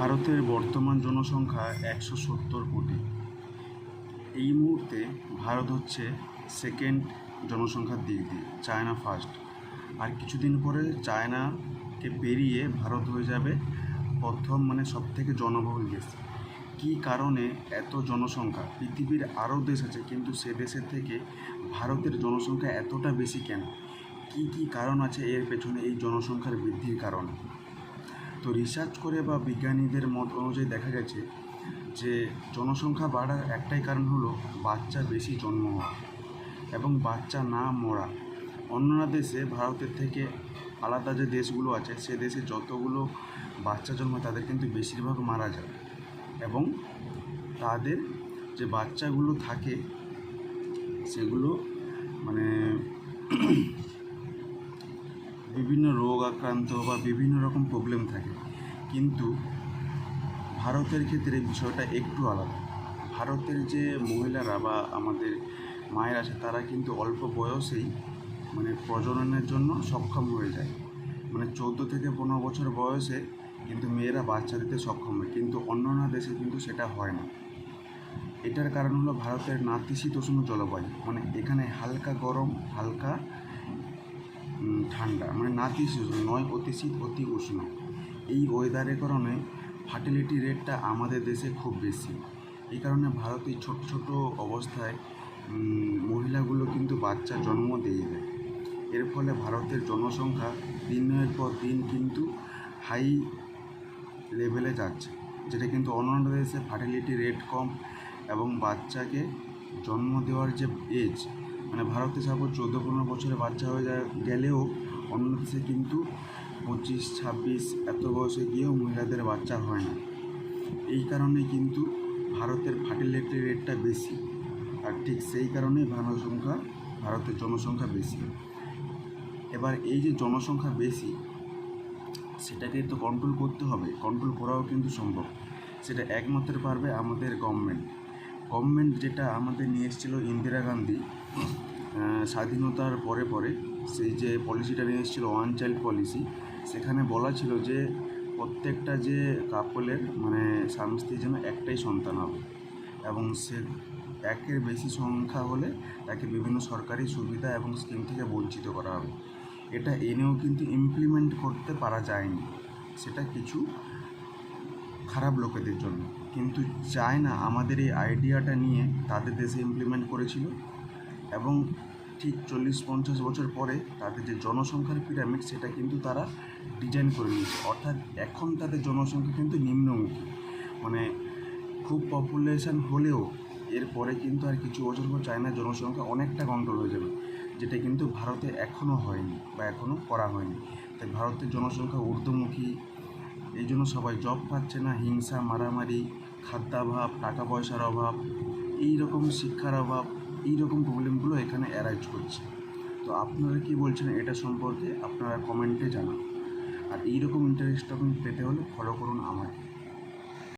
ভারতের বর্তমান জনসংখ্যা একশো সত্তর কোটি। এই মুহূর্তে ভারত হচ্ছে সেকেন্ড জনসংখ্যার দিক দিয়ে চায়না ফার্স্ট আর কিছুদিন পরে চায়নাকে পেরিয়ে ভারত হয়ে যাবে প্রথম মানে সব থেকে জনবহুল দেশ। কী কারণে এত জনসংখ্যা? পৃথিবীর আরও দেশ আছে, কিন্তু সে দেশের থেকে ভারতের জনসংখ্যা এতটা বেশি কেন? কী কী কারণ আছে এর পেছনে এই জনসংখ্যার বৃদ্ধির কারণে? তো রিসার্চ করে বা বিজ্ঞানীদের মত অনুযায়ী দেখা গেছে যে জনসংখ্যা বাড়ার একটাই কারণ হলো বাচ্চা বেশি জন্ম হওয়া এবং বাচ্চা না মরা। অন্যান্য দেশে, ভারতের থেকে আলাদা যে দেশগুলো আছে, সে দেশে যতগুলো বাচ্চা জন্মায় তাদের কিন্তু বেশিরভাগ মারা যায় এবং তাদের যে বাচ্চাগুলো থাকে, সেগুলো মানে বিভিন্ন রোগ আক্রান্ত বা বিভিন্ন রকম প্রবলেম থাকে। কিন্তু ভারতের ক্ষেত্রে বিষয়টা একটু আলাদা। ভারতের যে মহিলারা বা আমাদের মায়ের আছে, তারা কিন্তু অল্প বয়সেই মানে প্রজননের জন্য সক্ষম হয়ে যায়। মানে চৌদ্দো থেকে পনেরো বছর বয়সে কিন্তু মেয়েরা বাচ্চা দিতে সক্ষম হয়। কিন্তু অন্যান্য দেশে কিন্তু সেটা হয় না। এটার কারণ হলো ভারতের নাতিশীতোষ্ণ জলবায়ু। মানে এখানে হালকা গরম, হালকা ঠান্ডা মানে নাতিশীতোষ্ণ নয়, অতি শীত, অতি উষ্ণ। এই ওয়েদারের কারণে ফার্টিলিটি রেটটা আমাদের দেশে খুব বেশি। এই কারণে ভারতে ছোট ছোট অবস্থায় মহিলাগুলো কিন্তু বাচ্চা জন্ম দিয়ে দেয়। এর ফলে ভারতের জনসংখ্যা দিনের পর দিন কিন্তু হাই লেভেলে যাচ্ছে, যেটা কিন্তু অন্যান্য দেশে ফার্টিলিটি রেট কম এবং বাচ্চাকে জন্ম দেওয়ার যে এজ মানে ভারতে সাপোজ চৌদ্দো পনেরো বছরে বাচ্চা হয়ে যায় গেলেও অন্য দেশে কিন্তু পঁচিশ, ছাব্বিশ এত বয়সে গিয়েও মহিলাদের বাচ্চা হয় না। এই কারণে কিন্তু ভারতের ফার্টিলিটি রেটটা বেশি। আর ঠিক সেই কারণেই ভারত সংখ্যা ভারতের জনসংখ্যা বেশি। এবার এই যে জনসংখ্যা বেশি, সেটাকে তো কন্ট্রোল করতে হবে। কন্ট্রোল করাও কিন্তু সম্ভব। সেটা একমাত্র পারবে আমাদের গভর্নমেন্ট গভর্নমেন্ট যেটা আমাদের নিয়ে এসেছিল ইন্দিরা গান্ধী স্বাধীনতার পরে পরে সেই যে পলিসিটা নিয়ে এসেছিল ওয়ান চাইল্ড পলিসি সেখানে বলা ছিল যে প্রত্যেকটা যে কাপলের মানে স্বামী স্ত্রীর জন্য একটাই সন্তান হবে এবং সে একের বেশি সংখ্যা হলে তাকে বিভিন্ন সরকারি সুবিধা এবং স্কিম থেকে বঞ্চিত করা হবে। এটা এনেও কিন্তু ইমপ্লিমেন্ট করতে পারা যায়নি। সেটা কিছু খারাপ লোকেদের জন্য। কিন্তু চায়না আমাদের এই আইডিয়াটা নিয়ে তাদের দেশে ইমপ্লিমেন্ট করেছিল। এবং ঠিক চল্লিশ পঞ্চাশ বছর পরে তাদের যে জনসংখ্যার পিরামিড সেটা কিন্তু তারা ডিজাইন করে নিয়েছে। অর্থাৎ এখন তাদের জনসংখ্যা কিন্তু নিম্নমুখী। মানে খুব পপুলেশন হলেও এরপরে কিন্তু আর কিছু বছর পর চায়নার জনসংখ্যা অনেকটা কন্ট্রোল হয়ে যাবে, যেটা কিন্তু ভারতে এখনও হয়নি বা এখনও করা হয়নি। তাই ভারতের জনসংখ্যা ঊর্ধ্বমুখী, এই জন্য সবাই জব পাচ্ছে না। হিংসা, মারামারি, খাদ্যাভাব, টাকা পয়সার অভাব এই রকম শিক্ষার অভাব এই রকম প্রবলেমগুলো এখানে অ্যারাইজ করছে। তো আপনারা কি বলছেন এটা সম্পর্কে? আপনারা কমেন্টে জানান। আর এই রকম ইন্টারেস্ট পেতে হলে ফলো করুন আমাকে।